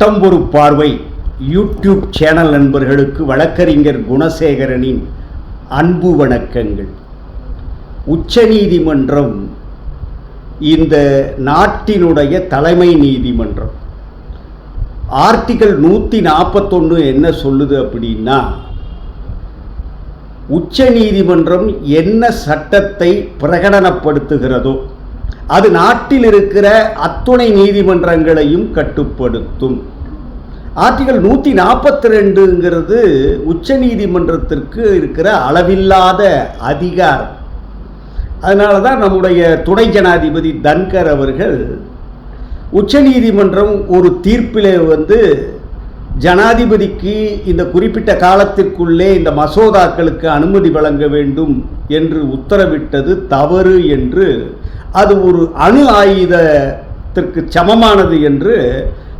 சட்டம் ஒரு பார்வை யூடியூப் சேனல் நண்பர்களுக்கு வழக்கறிஞர் குணசேகரனின் அன்பு வணக்கங்கள். உச்சநீதிமன்றம் இந்த நாட்டினுடைய தலைமை நீதிமன்றம். ஆர்டிகல் நூற்றி நாற்பத்தொன்று என்ன சொல்லுது அப்படின்னா உச்ச நீதிமன்றம் என்ன சட்டத்தை பிரகடனப்படுத்துகிறதோ அது நாட்டில் இருக்கிற அத்துணை நீதிமன்றங்களையும் கட்டுப்படுத்தும். ஆர்டிகல் நூற்றி நாற்பத்தி ரெண்டுங்கிறது உச்ச நீதிமன்றத்திற்கு இருக்கிற அளவில்லாத அதிகாரம். அதனால தான் நம்முடைய துணை ஜனாதிபதி தன்கர் அவர்கள் உச்சநீதிமன்றம் ஒரு தீர்ப்பிலே வந்து ஜனாதிபதிக்கு இந்த குறிப்பிட்ட காலத்திற்குள்ளே இந்த மசோதாக்களுக்கு அனுமதி வழங்க வேண்டும் என்று உத்தரவிட்டது தவறு என்று அது ஒரு அணு ஆயுதத்திற்கு சமமானது என்று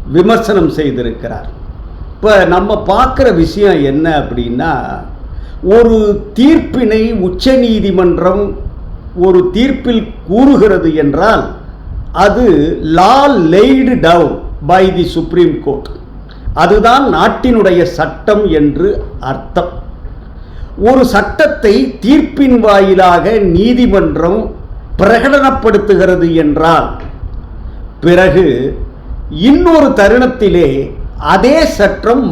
விமர்சனம் செய்திருக்கிறார். இப்போ நம்ம பார்க்குற விஷயம் என்ன அப்படின்னா ஒரு தீர்ப்பினை உச்ச நீதிமன்றம் ஒரு தீர்ப்பில் கூறுகிறது என்றால் அது law laid down by the supreme court அதுதான் நாட்டினுடைய சட்டம் என்று அர்த்தம். ஒரு சட்டத்தை தீர்ப்பின் வாயிலாக நீதிமன்றம் பிரகடனப்படுத்துகிறது என்றால் பிறகு இன்னொரு தருணத்திலே அதே சட்டம்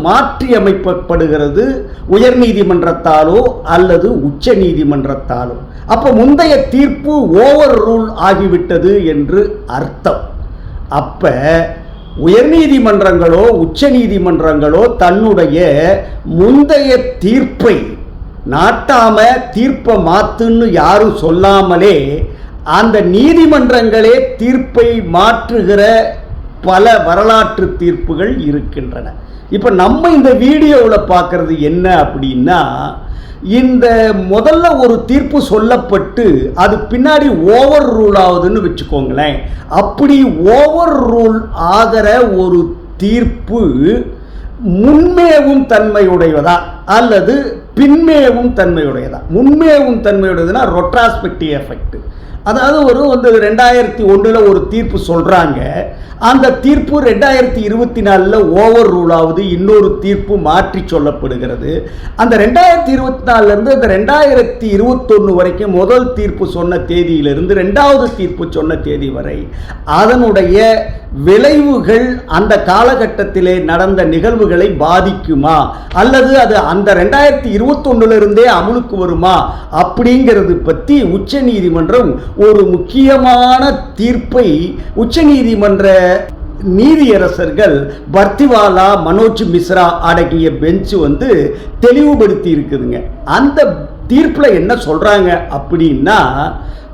உயர் நீதிமன்றத்தாலோ அல்லது உச்ச நீதிமன்றத்தாலோ அப்போ முந்தைய தீர்ப்பு ஓவர் ரூல் ஆகிவிட்டது என்று அர்த்தம். அப்போ உயர்நீதிமன்றங்களோ உச்ச நீதிமன்றங்களோ தன்னுடைய முந்தைய தீர்ப்பை நாட்டாம தீர்ப்பை மாத்துன்னு யாரும் சொல்லாமலே அந்த நீதிமன்றங்களே தீர்ப்பை மாற்றுகிற பல வரலாற்று தீர்ப்புகள் இருக்கின்றன. இப்போ நம்ம இந்த வீடியோவில் பார்க்கறது என்ன அப்படின்னா இந்த முதல்ல ஒரு தீர்ப்பு சொல்லப்பட்டு அது பின்னாடி ஓவர் ரூல் ஆகுதுன்னு வச்சுக்கோங்களேன். அப்படி ஓவர் ரூல் ஆகிற ஒரு தீர்ப்பு முன்மேவும் தன்மையுடையதா அல்லது பின்மேவும் தன்மையுடையதா? முன்மேவும் தன்மையுடையதுன்னா ரொட்ராஸ்பெக்டிவ் எஃபெக்ட் அதாவது ஒரு வந்து ரெண்டாயிரத்தி ஒன்றில் ஒரு தீர்ப்பு சொல்கிறாங்க அந்த தீர்ப்பு ரெண்டாயிரத்தி இருபத்தி நாலில் ஓவர் ரூல் ஆகுது இன்னொரு தீர்ப்பு மாற்றி சொல்லப்படுகிறது. அந்த ரெண்டாயிரத்தி இருபத்தி நாலுலேருந்து அந்த ரெண்டாயிரத்தி இருபத்தொன்று வரைக்கும் முதல் தீர்ப்பு சொன்ன தேதியிலிருந்து ரெண்டாவது தீர்ப்பு சொன்ன தேதி வரை அதனுடைய விளைவுகள் அந்த காலகட்டத்திலே நடந்த நிகழ்வுகளை பாதிக்குமா? அல்லது அது அந்த ரெண்டாயிரத்தி இருபத்தொன்னுலேருந்தே அமுலுக்கு வருமா? அப்படிங்கிறது பற்றி உச்ச நீதிமன்றம் ஒரு முக்கியமான தீர்ப்பை உச்சநீதிமன்ற நீதியரசர்கள் பர்திவாலா மனோஜ் மிஸ்ரா அடங்கிய பெஞ்சு வந்து தெளிவுபடுத்தி இருக்குதுங்க. அந்த தீர்ப்பில் என்ன சொல்கிறாங்க அப்படின்னா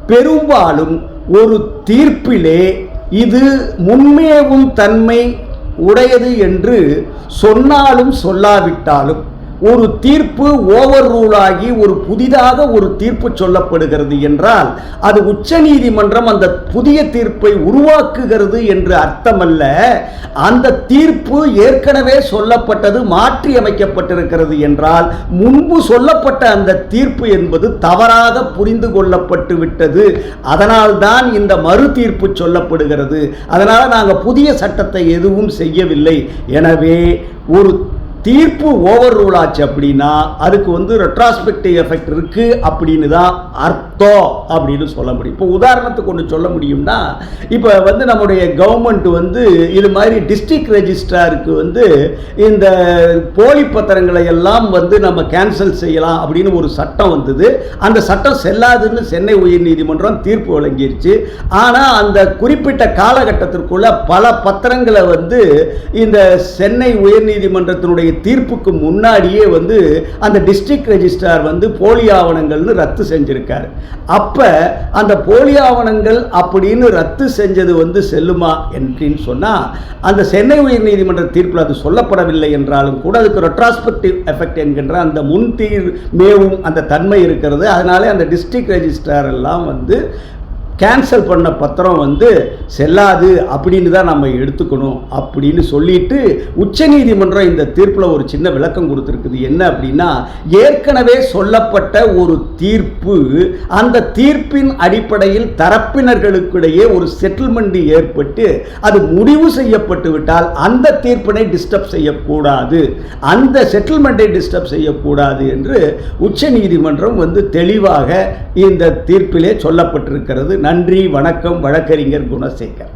பெரும்பாலும் ஒரு தீர்ப்பிலே இது முன்மேவும் தன்மை உடையது என்று சொன்னாலும் சொல்லாவிட்டாலும். ஒரு தீர்ப்பு ஓவர் ரூல் ஆகி ஒரு புதிதாக ஒரு தீர்ப்பு சொல்லப்படுகிறது என்றால் அது உச்ச நீதிமன்றம் அந்த புதிய தீர்ப்பை உருவாக்குகிறது என்று அர்த்தமல்ல. அந்த தீர்ப்பு ஏற்கனவே சொல்லப்பட்டது மாற்றி அமைக்கப்பட்டிருக்கிறது என்றால் முன்பு சொல்லப்பட்ட அந்த தீர்ப்பு என்பது தவறாக புரிந்து கொள்ளப்பட்டு விட்டது. அதனால்தான் இந்த மறு தீர்ப்பு சொல்லப்படுகிறது. அதனால் நாங்கள் புதிய சட்டத்தை எதுவும் செய்யவில்லை. எனவே ஒரு தீர்ப்பு ஓவர் ரூல் ஆச்சு அப்படின்னா அதுக்கு வந்து ரெட்ராஸ்பெக்டிவ் எஃபெக்ட் இருக்கு அப்படின்னு தான் அர்த்தம் அப்படின்னு சொல்ல முடியும். இப்போ உதாரணத்துக்கு ஒன்று சொல்ல முடியும்னா இப்போ வந்து நம்முடைய கவர்மெண்ட் வந்து இது மாதிரி டிஸ்ட்ரிக்ட் ரெஜிஸ்ட்ராருக்கு வந்து இந்த போலி பத்திரங்களை எல்லாம் வந்து நம்ம கேன்சல் செய்யலாம் அப்படின்னு ஒரு சட்டம் வந்தது. அந்த சட்டம் செல்லாதுன்னு சென்னை உயர்நீதிமன்றம் தீர்ப்பு வழங்கிருச்சு. ஆனால் அந்த குறிப்பிட்ட காலகட்டத்திற்குள்ள பல பத்திரங்களை வந்து இந்த சென்னை உயர்நீதிமன்றத்தினுடைய தீர்ப்புக்கு முன்னாடியே வந்து அந்த டிஸ்ட்ரிக்ட் ரெஜிஸ்ட்ரார் வந்து போலி ஆவணங்கள்னு ரத்து செஞ்சிருக்காரு. அப்போ அந்த போலி ஆவணங்கள் அப்படின்னு ரத்து செஞ்சது வந்து செல்லுமா என்று சொன்னால் அந்த சென்னை உயர்நீதிமன்ற தீர்ப்பில் அது சொல்லப்படவில்லை என்றாலும் கூட அதுக்கு ரெட்ராஸ்பெக்டிவ் எஃபெக்ட் என்கின்ற அந்த முன்தீர் மேவும் அந்த தன்மை இருக்கிறது. அதனாலே அந்த டிஸ்ட்ரிக்ட் ரெஜிஸ்ட்ரார் எல்லாம் வந்து கேன்சல் பண்ண பத்திரம் வந்து செல்லாது அப்படின்னு தான் நம்ம எடுத்துக்கணும் அப்படின்னு சொல்லிட்டு உச்சநீதிமன்றம் இந்த தீர்ப்பில் ஒரு சின்ன விளக்கம் கொடுத்துருக்குது. என்ன அப்படின்னா ஏற்கனவே சொல்லப்பட்ட ஒரு தீர்ப்பு அந்த தீர்ப்பின் அடிப்படையில் தரப்பினர்களுக்கிடையே ஒரு செட்டில்மெண்ட் ஏற்பட்டு அது முடிவு செய்யப்பட்டு விட்டால் அந்த தீர்ப்பினை டிஸ்டர்ப் செய்யக்கூடாது. அந்த செட்டில்மெண்ட்டை டிஸ்டர்ப் செய்யக்கூடாது என்று உச்சநீதிமன்றம் வந்து தெளிவாக இந்த தீர்ப்பிலே சொல்லப்பட்டிருக்கிறது. நன்றி வணக்கம் வழக்கறிஞர் குணசேகர்.